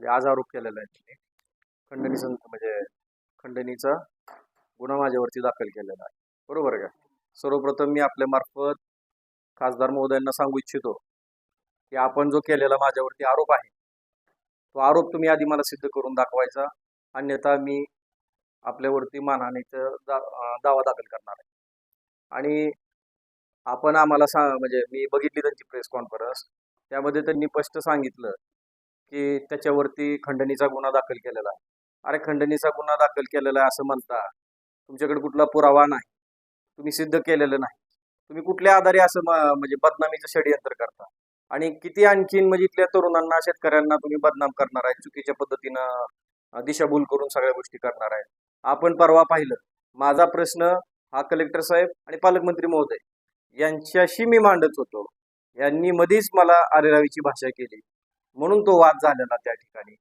म्हणजे आज आरोप केलेला आहे खंडणी संत म्हणजे खंडणीचा गुन्हा माझ्यावरती दाखल केलेला आहे. बरोबर का? सर्वप्रथम मी आपल्या मार्फत खासदार महोदयांना सांगू इच्छितो की आपण जो केलेला माझ्यावरती आरोप आहे तो आरोप तुम्ही आधी मला सिद्ध करून दाखवायचा. अन्यथा मी आपल्यावरती मानहानीचा दा दावा दाखल करणार आहे. आणि आपण आम्हाला सांग म्हणजे मी बघितली त्यांची प्रेस कॉन्फरन्स त्यामध्ये त्यांनी स्पष्ट सांगितलं की त्याच्यावरती खंडणीचा गुन्हा दाखल केलेला आहे. अरे खंडणीचा गुन्हा दाखल केलेला आहे असं म्हणता. तुमच्याकडे कुठला पुरावा नाही. तुम्ही सिद्ध केलेलं नाही. तुम्ही कुठल्या आधारे असं म्हणजे बदनामीचं षडयंत्र करता? आणि किती आणखीन म्हणजे इथल्या तरुणांना शेतकऱ्यांना तुम्ही बदनाम करणार आहे चुकीच्या पद्धतीनं दिशाभूल करून सगळ्या गोष्टी करणार आहे आपण परवा पाहिलं. माझा प्रश्न हा कलेक्टर साहेब आणि पालकमंत्री महोदय यांच्याशी मी मांडत होतो. यांनी मधीच मला आरेरावीची भाषा केली. म्हणून तो वाद झालेला त्या ठिकाणी.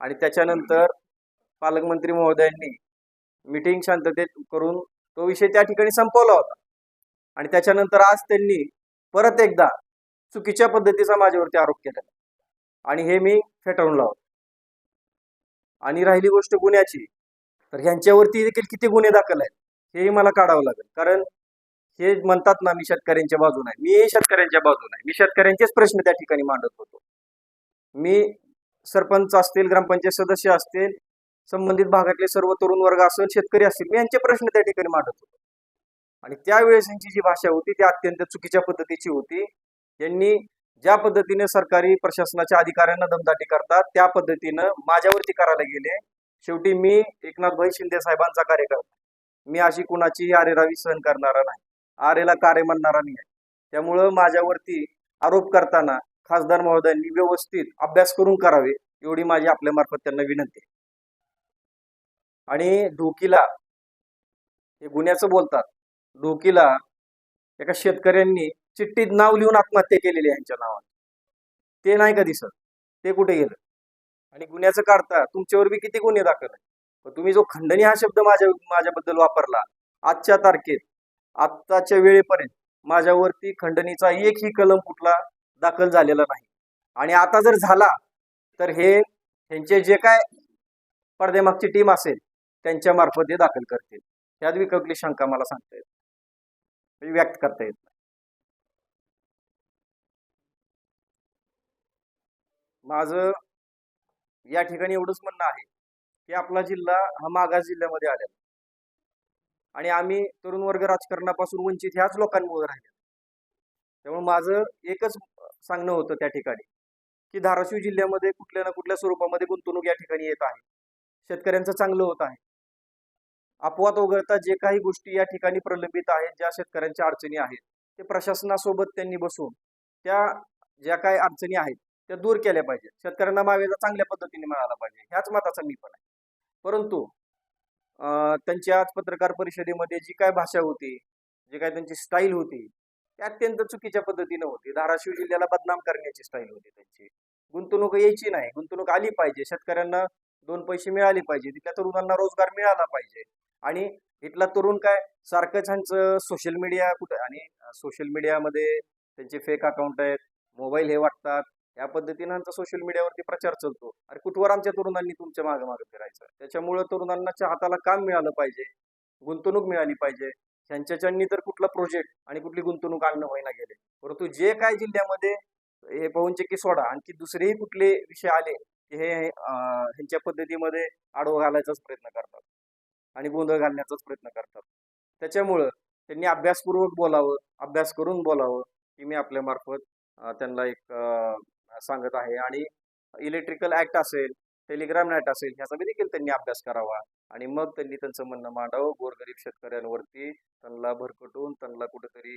आणि त्याच्यानंतर पालकमंत्री महोदयांनी मिटिंग शांततेत करून तो विषय त्या ठिकाणी संपवला होता. आणि त्याच्यानंतर आज त्यांनी परत एकदा चुकीच्या पद्धतीचा माझ्यावरती आरोप केला. आणि हे मी फेटाळून लावतो. आणि राहिली गोष्ट गुन्ह्याची तर ह्यांच्यावरती देखील किती गुन्हे दाखल आहेत हेही मला काढावं लागेल. कारण हे म्हणतात ना मी शेतकऱ्यांच्या बाजून आहे. मी शेतकऱ्यांच्या बाजून आहे. मी शेतकऱ्यांचेच प्रश्न त्या ठिकाणी मांडत होतो. मी सरपंच असतील ग्रामपंचायत सदस्य असतील संबंधित भागातले सर्व तरुण वर्ग असेल शेतकरी असतील मी यांचे प्रश्न त्या ठिकाणी मांडत होतो. आणि त्यावेळेस यांची जी भाषा होती ती अत्यंत चुकीच्या पद्धतीची होती. यांनी ज्या पद्धतीने सरकारी प्रशासनाच्या अधिकाऱ्यांना दमदाटी करतात त्या पद्धतीनं माझ्यावरती करायला गेले. शेवटी मी एकनाथभाई शिंदे साहेबांचा कार्यकर्ता. मी अशी कुणाचीही आरेरावी सहन करणारा नाही. आरेला कार्य म्हणणारा नाही. त्यामुळं माझ्यावरती आरोप करताना खासदार महोदयांनी व्यवस्थित अभ्यास करून करावे एवढी माझी आपल्या मार्फत त्यांना विनंती आणि ढोकीला हे गुन्ह्याचं बोलतात. ढोकीला एका शेतकऱ्यांनी चिठ्ठीत नाव लिहून आत्महत्या केलेली यांच्या नावात ते नाही का दिसत? ते कुठे गेलं? आणि गुन्ह्याचं काढता तुमच्यावर बी किती गुन्हे दाखल आहे पण तुम्ही जो खंडणी हा शब्द माझ्या माझ्याबद्दल वापरला आजच्या तारखेत आत्ताच्या वेळेपर्यंत माझ्यावरती खंडणीचा एकही कलम कुठला दाखल झालेला नाही. आणि आता जर झाला तर हे त्यांचे जे काय पडद्यामागची टीम असेल त्यांच्या मार्फत हे दाखल करतील. ह्यात विकली शंका मला सांगता येत म्हणजे व्यक्त करता येत नाही. माझं या ठिकाणी एवढंच म्हणणं आहे की आपला जिल्हा हा मागास जिल्ह्यामध्ये आलेला आणि आम्ही तरुण वर्ग राजकारणापासून वंचित ह्याच लोकांमुळे राहिले त्यामुळे माझं एकच सांगणं होतं त्या ठिकाणी की धाराशिव जिल्ह्यामध्ये कुठल्या ना कुठल्या स्वरूपामध्ये गुंतवणूक या ठिकाणी येत आहे. शेतकऱ्यांचं चांगलं होत आहे. अपवाद वगळता जे काही गोष्टी या ठिकाणी प्रलंबित आहेत ज्या शेतकऱ्यांच्या अडचणी आहेत ते प्रशासनासोबत त्यांनी बसून त्या ज्या काही अडचणी आहेत त्या दूर केल्या पाहिजेत. शेतकऱ्यांना मावेजा चांगल्या पद्धतीने मिळाला पाहिजे ह्याच मताचा मी पण आहे. परंतु त्यांची आज पत्रकार परिषदेमध्ये जी काय भाषा होती जी काय त्यांची स्टाईल होती ते अत्यंत चुकीच्या पद्धतीनं होती. धाराशिव जिल्ह्याला बदनाम करण्याची स्टाईल होती त्यांची. गुंतवणूक यायची नाही. गुंतवणूक आली पाहिजे. शेतकऱ्यांना दोन पैसे मिळाले पाहिजे. तिथल्या तरुणांना रोजगार मिळाला पाहिजे. आणि इथला तरुण काय? सारखंच ह्यांचं सोशल मीडिया कुठं? आणि सोशल मीडियामध्ये त्यांचे फेक अकाउंट आहेत. मोबाईल हे वाटतात. या पद्धतीनं आमचा सोशल मीडियावरती प्रचार चालतो. अरे कुठवर आमच्या तरुणांनी तुमच्या मागे मागे फिरायचं? त्याच्यामुळं तरुणांच्या हाताला काम मिळालं पाहिजे. गुंतवणूक मिळाली पाहिजे. ह्यांच्याच्यांनी तर कुठला प्रोजेक्ट आणि कुठली गुंतवणूक आणणं होईना गेले परंतु जे काय जिल्ह्यामध्ये हे पवनचक्की सोडा आणखी दुसरेही कुठले विषय आले की हे ह्यांच्या पद्धतीमध्ये आडवं घालायचाच प्रयत्न करतात आणि गोंधळ घालण्याचाच प्रयत्न करतात. त्याच्यामुळं त्यांनी अभ्यासपूर्वक बोलावं अभ्यास करून बोलावं की मी आपल्या मार्फत त्यांना एक सांगत आहे. आणि इलेक्ट्रिकल ऍक्ट असेल टेलिग्राम ऍक्ट असेल ह्याचा देखील त्यांनी अभ्यास करावा. आणि मग त्यांनी त्यांचं म्हणणं मांडावं गोरगरीब शेतकऱ्यांवरती त्यांना भरकटून त्यांना कुठेतरी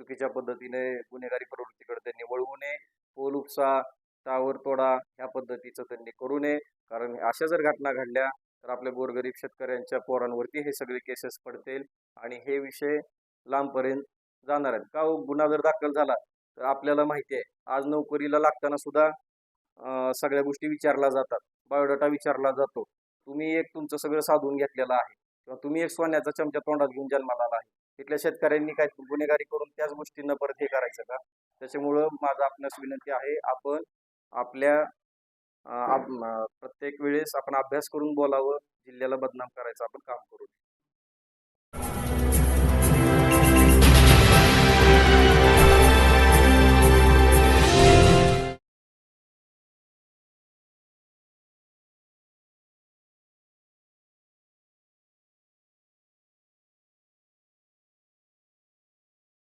चुकीच्या पद्धतीने गुन्हेगारी प्रवृत्तीकडे त्यांनी वळवू नये. पोल उपसा टावर तोडा ह्या पद्धतीचं त्यांनी करू नये. कारण अशा जर घटना घडल्या तर आपल्या गोरगरीब शेतकऱ्यांच्या पोरांवरती हे सगळे केसेस पडतील आणि हे विषय लांबपर्यंत जाणार आहेत. का हो, गुन्हा जर दाखल झाला तर आपल्याला माहिती आहे. आज नोकरीला लागताना सुद्धा सगळ्या गोष्टी विचारल्या जातात. बायोडाटा विचारला जातो. तुम्ही एक तुमचं सगळं साधून घेतलेलं आहे. किंवा तुम्ही एक सोन्याचा चमचा तोंडात घेऊन जन्माला आला आहे तिथल्या शेतकऱ्यांनी काय गुन्हेगारी करून त्याच गोष्टींना परत हे करायचं का? त्याच्यामुळं माझा आपणास विनंती आहे आपण आपल्या आप- प्रत्येक वेळेस आपण अभ्यास करून बोलावं. जिल्ह्याला बदनाम करायचं आपण काम करू.